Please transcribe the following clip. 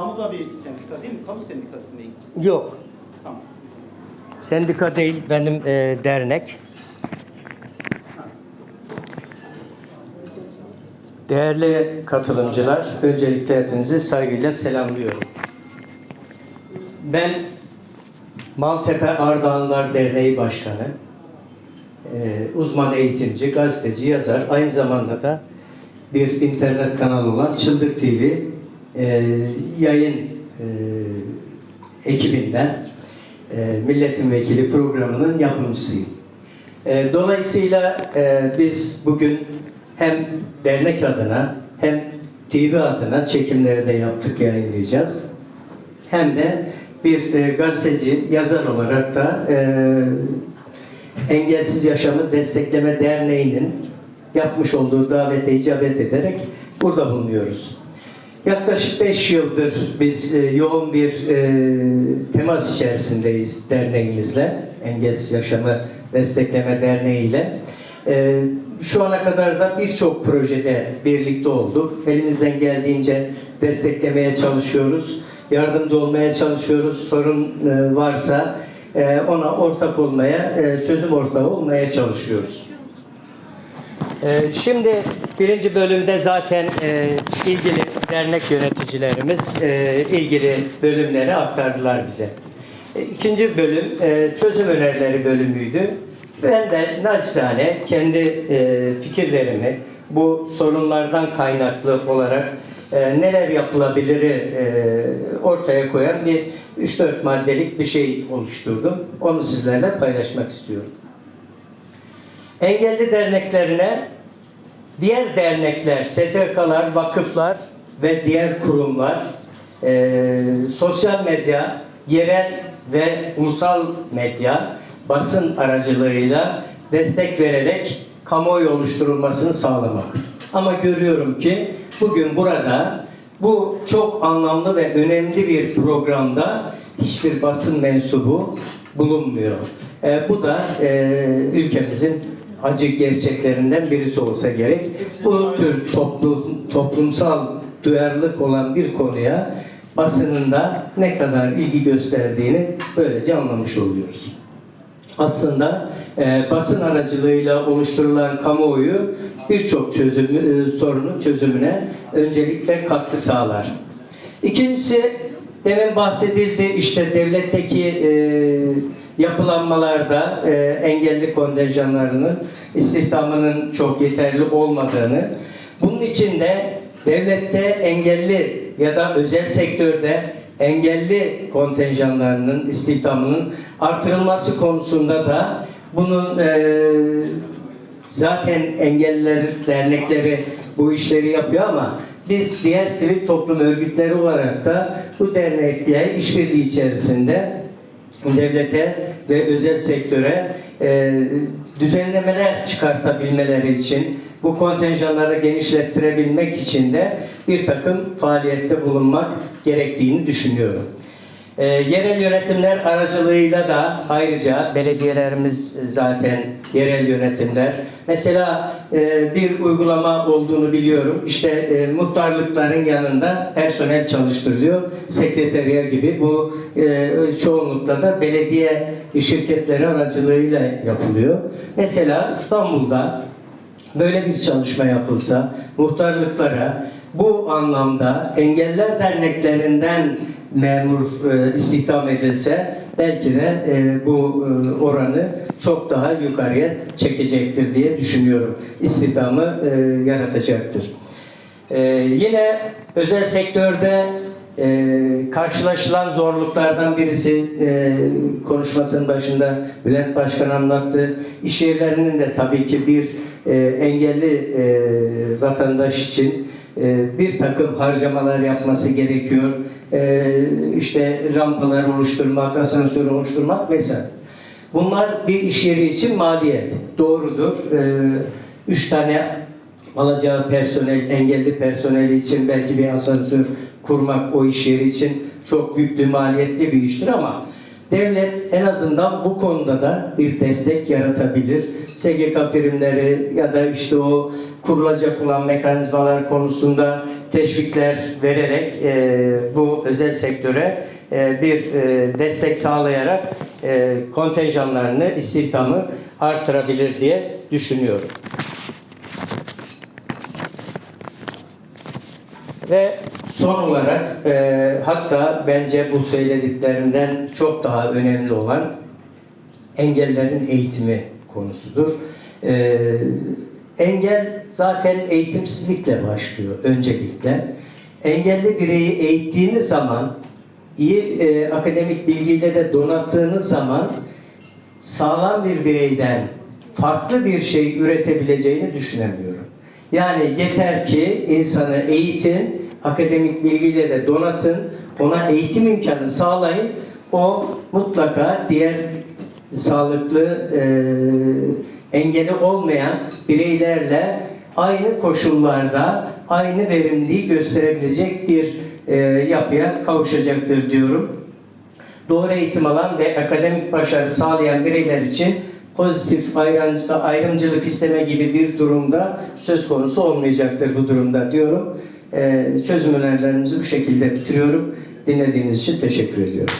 Kamuda bir sendika değil mi? Kamu sendikası mı? Yok. Tamam. Sendika değil, benim e, dernek. Değerli katılımcılar, öncelikle hepinizi saygıyla selamlıyorum. Ben Maltepe Ardahanlar Derneği Başkanı, e, uzman eğitimci, gazeteci, yazar, aynı zamanda da bir internet kanalı olan Çıldır TV e, yayın e, ekibinden e, Milletin Vekili programının yapımcısıyım. E, dolayısıyla e, biz bugün hem dernek adına hem TV adına çekimleri de yaptık, yayınlayacağız. Hem de bir e, gazeteci, yazar olarak da e, Engelsiz Yaşamı Destekleme Derneği'nin yapmış olduğu davete icabet ederek burada bulunuyoruz. Yaklaşık 5 yıldır biz e, yoğun bir e, temas içerisindeyiz derneğimizle, Engelsiz Yaşamı Destekleme Derneği ile. E, şu ana kadar da birçok projede birlikte olduk. Elimizden geldiğince desteklemeye çalışıyoruz, yardımcı olmaya çalışıyoruz. Sorun varsa ona ortak olmaya, çözüm ortağı olmaya çalışıyoruz. Şimdi birinci bölümde zaten ilgili dernek yöneticilerimiz e, ilgili bölümleri aktardılar bize. E, İkinci bölüm e, çözüm önerileri bölümüydü. Ben de naçizane kendi e, fikirlerimi bu sorunlardan kaynaklı olarak e, neler yapılabilir e, ortaya koyan bir 3-4 maddelik bir şey oluşturdum. Onu sizlerle paylaşmak istiyorum engelli derneklerine diğer dernekler, STK'lar, vakıflar ve diğer kurumlar eee, sosyal medya, yerel ve ulusal medya, basın aracılığıyla destek vererek kamuoyu oluşturulmasını sağlamak. Ama görüyorum ki bugün burada bu çok anlamlı ve önemli bir programda hiçbir basın mensubu bulunmuyor. E, bu da e, ülkemizin acı gerçeklerinden birisi olsa gerek. Bu tür toplum, toplumsal duyarlılık olan bir konuya basının da ne kadar ilgi gösterdiğini böylece anlamış oluyoruz. Aslında e, basın aracılığıyla oluşturulan kamuoyu birçok çözüm, e, sorunun çözümüne öncelikle katkı sağlar. İkincisi demin bahsedildi işte devletteki e, yapılanmalarda e, engelli kontenjanlarının istihdamının çok yeterli olmadığını, bunun için de devlette engelli ya da özel sektörde engelli kontenjanlarının istihdamının artırılması konusunda da bunun e, zaten engelliler dernekleri bu işleri yapıyor ama biz diğer sivil toplum örgütleri olarak da bu dernekle işbirliği içerisinde devlete ve özel sektöre e, düzenlemeler çıkartabilmeleri için bu kontenjanları genişlettirebilmek için de bir takım faaliyette bulunmak gerektiğini düşünüyorum. E, yerel yönetimler aracılığıyla da ayrıca belediyelerimiz zaten yerel yönetimler. Mesela e, bir uygulama olduğunu biliyorum. İşte e, muhtarlıkların yanında personel çalıştırılıyor. Sekreteriye gibi. Bu e, çoğunlukla da belediye şirketleri aracılığıyla yapılıyor. Mesela İstanbul'da böyle bir çalışma yapılsa muhtarlıklara bu anlamda engeller derneklerinden memur e, istihdam edilse belki de e, bu e, oranı çok daha yukarıya çekecektir diye düşünüyorum. İstihdamı e, yaratacaktır. E, yine özel sektörde e, karşılaşılan zorluklardan birisi e, konuşmasının başında Bülent Başkan anlattı. İş yerlerinin de tabii ki bir e, engelli e, vatandaş için e, bir takım harcamalar yapması gerekiyor. E, işte rampalar oluşturmak, asansör oluşturmak vesaire. Bunlar bir iş yeri için maliyet. Doğrudur. E, üç tane alacağı personel, engelli personeli için belki bir asansör kurmak o iş yeri için çok bir maliyetli bir iştir ama Devlet en azından bu konuda da bir destek yaratabilir. SGK primleri ya da işte o kurulacak olan mekanizmalar konusunda teşvikler vererek e, bu özel sektöre e, bir e, destek sağlayarak e, kontenjanlarını, istihdamı artırabilir diye düşünüyorum. Ve son olarak e, hatta bence bu söylediklerinden çok daha önemli olan engellerin eğitimi konusudur. E, engel zaten eğitimsizlikle başlıyor öncelikle. Engelli bireyi eğittiğiniz zaman, iyi e, akademik bilgiyle de donattığınız zaman sağlam bir bireyden farklı bir şey üretebileceğini düşünemiyorum. Yani yeter ki insanı eğitin, akademik bilgiyle de donatın, ona eğitim imkanı sağlayın. O mutlaka diğer sağlıklı e, engeli olmayan bireylerle aynı koşullarda aynı verimliliği gösterebilecek bir e, yapıya kavuşacaktır diyorum doğru eğitim alan ve akademik başarı sağlayan bireyler için pozitif ayrım- ayrımcılık isteme gibi bir durumda söz konusu olmayacaktır bu durumda diyorum. Ee, çözüm önerilerimizi bu şekilde bitiriyorum. Dinlediğiniz için teşekkür ediyorum.